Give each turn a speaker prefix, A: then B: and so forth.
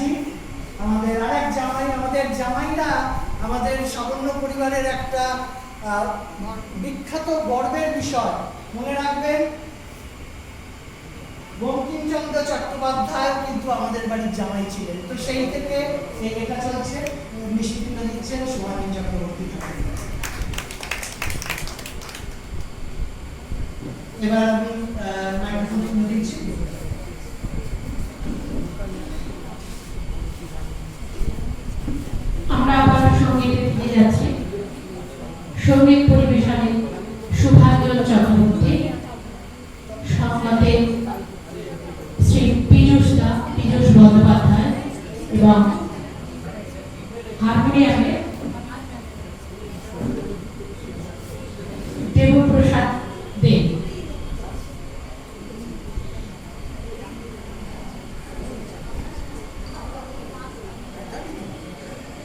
A: চ্যাটার্জি আমাদের আরেক জামাই, আমাদের জামাইরা আমাদের সামান্য পরিবারের একটা বিখ্যাত গর্বের বিষয়। মনে রাখবেন, বঙ্কিমচন্দ্র চট্টোপাধ্যায় কিন্তু আমাদের বাড়ির জামাই ছিলেন। তো সেই থেকে এই এটা চলছে নিশ্চিত দিচ্ছেন সুহানী চক্রবর্তী এবার
B: সঙ্গীতে ফিরে যাচ্ছি। সংগীত পরিবেশনে সুভাঞ্জন চক্রবর্তী সংবাদে শ্রী পীযুষ দা, পীযুষ বন্দ্যোপাধ্যায় এবং হারমোনিয়ামে